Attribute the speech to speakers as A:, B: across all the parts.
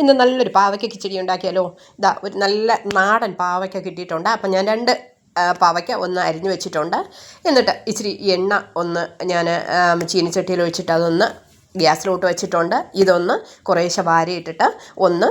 A: ഇന്ന് നല്ലൊരു പാവയ്ക്ക കിച്ചടി ഉണ്ടാക്കിയാലോ? ഇതാ ഒരു നല്ല നാടൻ പാവയ്ക്ക കിട്ടിയിട്ടുണ്ട്. അപ്പം ഞാൻ രണ്ട് പാവയ്ക്ക ഒന്ന് അരിഞ്ഞു വെച്ചിട്ടുണ്ട്. എന്നിട്ട് ഇച്ചിരി എണ്ണ ഒന്ന് ഞാൻ ചീനിച്ചട്ടിയിൽ ഒഴിച്ചിട്ട് അതൊന്ന് ഗ്യാസിലോട്ട് വെച്ചിട്ടുണ്ട്. ഇതൊന്ന് കുറേശ്ശെ വാരിയിട്ടിട്ട് ഒന്ന്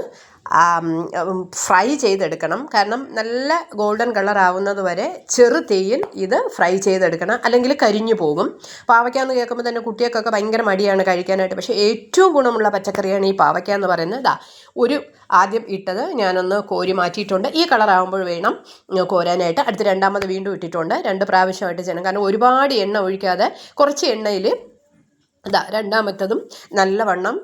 A: ഫ്രൈ ചെയ്തെടുക്കണം. കാരണം നല്ല ഗോൾഡൻ കളർ ആവുന്നത് വരെ ചെറു തീയിൽ ഇത് ഫ്രൈ ചെയ്തെടുക്കണം. അല്ലെങ്കിൽ കരിഞ്ഞു പോകും. പാവയ്ക്ക എന്ന് കേൾക്കുമ്പോൾ തന്നെ കുട്ടികൾക്കൊക്കെ ഭയങ്കര മടിയാണ് കഴിക്കാനായിട്ട്. പക്ഷേ ഏറ്റവും ഗുണമുള്ള പച്ചക്കറിയാണ് ഈ പാവയ്ക്ക എന്ന് പറയുന്നത്. ഇതാ ഒരു ആദ്യം ഇട്ടത് ഞാനൊന്ന് കോരി മാറ്റിയിട്ടുണ്ട്. ഈ കളർ വേണം കോരാനായിട്ട്. അടുത്ത് രണ്ടാമത് വീണ്ടും ഇട്ടിട്ടുണ്ട്. രണ്ട് പ്രാവശ്യമായിട്ട് ചെയ്യണം. കാരണം ഒരുപാട് എണ്ണ ഒഴിക്കാതെ കുറച്ച് എണ്ണയിൽ ഇതാ രണ്ടാമത്തതും നല്ലവണ്ണം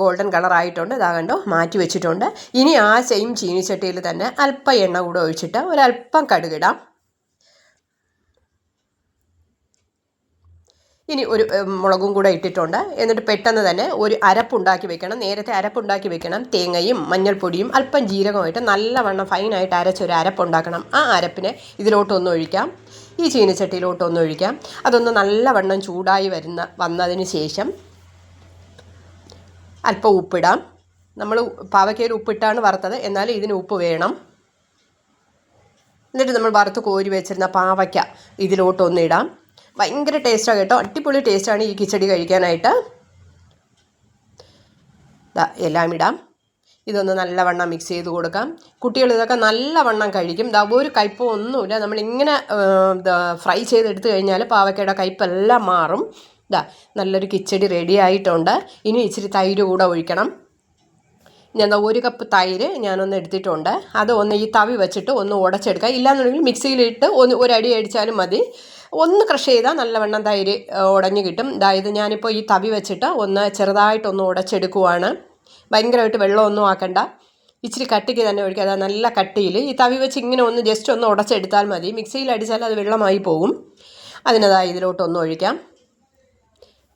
A: ഗോൾഡൻ കളറായിട്ടുണ്ട് ഇതാ കണ്ടോ മാറ്റി വെച്ചിട്ടുണ്ട്. ഇനി ആ സെയിം ചീനിച്ചട്ടിയിൽ തന്നെ അല്പം എണ്ണ കൂടെ ഒഴിച്ചിട്ട് ഒരല്പം കടുകിടാം. ഇനി ഒരു മുളകും കൂടെ ഇട്ടിട്ടുണ്ട്. എന്നിട്ട് പെട്ടെന്ന് തന്നെ ഒരു അരപ്പുണ്ടാക്കി വെക്കണം. നേരത്തെ അരപ്പുണ്ടാക്കി വെക്കണം. തേങ്ങയും മഞ്ഞൾപ്പൊടിയും അല്പം ജീരകമായിട്ട് നല്ലവണ്ണം ഫൈനായിട്ട് അരച്ചൊരു അരപ്പുണ്ടാക്കണം. ആ അരപ്പിനെ ഇതിലോട്ടൊന്ന് ഒഴിക്കാം. ഈ ചീനച്ചട്ടിയിലോട്ടൊന്ന് ഒഴിക്കാം. അതൊന്ന് നല്ലവണ്ണം ചൂടായി വരുന്ന വന്നതിന് ശേഷം അല്പം ഉപ്പിടാം. നമ്മൾ പാവയ്ക്കയിൽ ഉപ്പിട്ടാണ് വറുത്തത്. എന്നാലും ഇതിന് ഉപ്പ് വേണം. എന്നിട്ട് നമ്മൾ വറുത്ത് കോരി വെച്ചിരുന്ന പാവയ്ക്ക ഇതിലോട്ടൊന്ന് ഇടാം. ഭയങ്കര ടേസ്റ്റാണ് കേട്ടോ. അടിപൊളി ടേസ്റ്റാണ് ഈ കിച്ചടി കഴിക്കാനായിട്ട്. എല്ലാം ഇടാം. ഇതൊന്ന് നല്ലവണ്ണം മിക്സ് ചെയ്ത് കൊടുക്കാം. കുട്ടികൾ ഇതൊക്കെ നല്ലവണ്ണം കഴിക്കും. ദാ ഒരു കയ്പോ ഒന്നുമില്ല. നമ്മളിങ്ങനെ ഫ്രൈ ചെയ്തെടുത്ത് കഴിഞ്ഞാൽ പാവയ്ക്കയുടെ കയ്പെല്ലാം മാറും. ഇതാ നല്ലൊരു കിച്ചടി റെഡി ആയിട്ടുണ്ട്. ഇനി ഇച്ചിരി തൈര് കൂടെ ഒഴിക്കണം. ഞാൻ ഒരു കപ്പ് തൈര് ഞാനൊന്ന് എടുത്തിട്ടുണ്ട്. അത് ഒന്ന് ഈ തവി വെച്ചിട്ട് ഒന്ന് ഉടച്ചെടുക്കുക ഇല്ലാന്നുണ്ടെങ്കിൽ മിക്സിയിലിട്ട് ഒന്ന് ഒരടി അടിച്ചാലും മതി. ഒന്ന് ക്രഷ് ചെയ്താൽ നല്ലവണ്ണം തൈര് ഉടഞ്ഞു കിട്ടും. അതായത് ഞാനിപ്പോൾ ഈ തവി വെച്ചിട്ട് ഒന്ന് ചെറുതായിട്ടൊന്ന് ഉടച്ചെടുക്കുവാണ്. ഭയങ്കരമായിട്ട് വെള്ളമൊന്നും ആക്കണ്ട. ഇച്ചിരി കട്ടിക്ക് തന്നെ ഒഴിക്കുക. അതാ നല്ല കട്ടിയിൽ ഈ തവി വെച്ച് ഇങ്ങനെ ഒന്ന് ജസ്റ്റ് ഒന്ന് ഉടച്ചെടുത്താൽ മതി. മിക്സിയിൽ അടിച്ചാൽ അത് വെള്ളമായി പോകും. അതിനതാ ഇതിലോട്ടൊന്ന് ഒഴിക്കാം.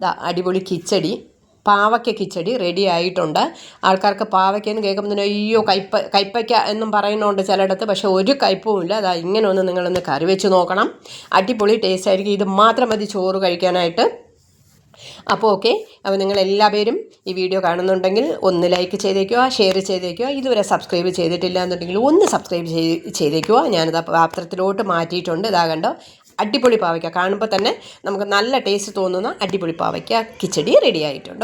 A: ദാ അടിപൊളി കിച്ചടി. പാവയ്ക്ക കിച്ചടി റെഡി ആയിട്ടുണ്ട്. ആൾക്കാർക്ക് പാവയ്ക്ക എന്ന് കേൾക്കുമ്പോൾ തന്നെ അയ്യോ കയ്പ കയ്പയ്ക്ക എന്നും പറയുന്നുണ്ട് ചിലയിടത്ത് പക്ഷേ ഒരു കയ്പും ഇല്ല അതാ ഇങ്ങനെ ഒന്ന് നിങ്ങളൊന്ന് കറി വെച്ച് നോക്കണം. അടിപൊളി ടേസ്റ്റ് ആയിരിക്കും. ഇത് മാത്രം മതി ചോറ് കഴിക്കാനായിട്ട്. അപ്പോൾ ഓക്കെ. അപ്പോൾ നിങ്ങൾ എല്ലാവരും ഈ വീഡിയോ കാണുന്നുണ്ടെങ്കിൽ ഒന്ന് ലൈക്ക് ചെയ്തേക്കുക ഷെയർ ചെയ്തേക്കുക. ഇതുവരെ സബ്സ്ക്രൈബ് ചെയ്തിട്ടില്ല എന്നുണ്ടെങ്കിൽ ഒന്ന് സബ്സ്ക്രൈബ് ചെയ്ത് ചെയ്തേക്കുക. ഞാനിത് പാത്രത്തിലോട്ട് മാറ്റിയിട്ടുണ്ട്. ഇതാ കണ്ടോ? അടിപൊളി പാവയ്ക്ക. കാണുമ്പോൾ തന്നെ നമുക്ക് നല്ല ടേസ്റ്റ് തോന്നുന്ന അടിപൊളി പാവയ്ക്ക കിച്ചടി റെഡി ആയിട്ടുണ്ട്.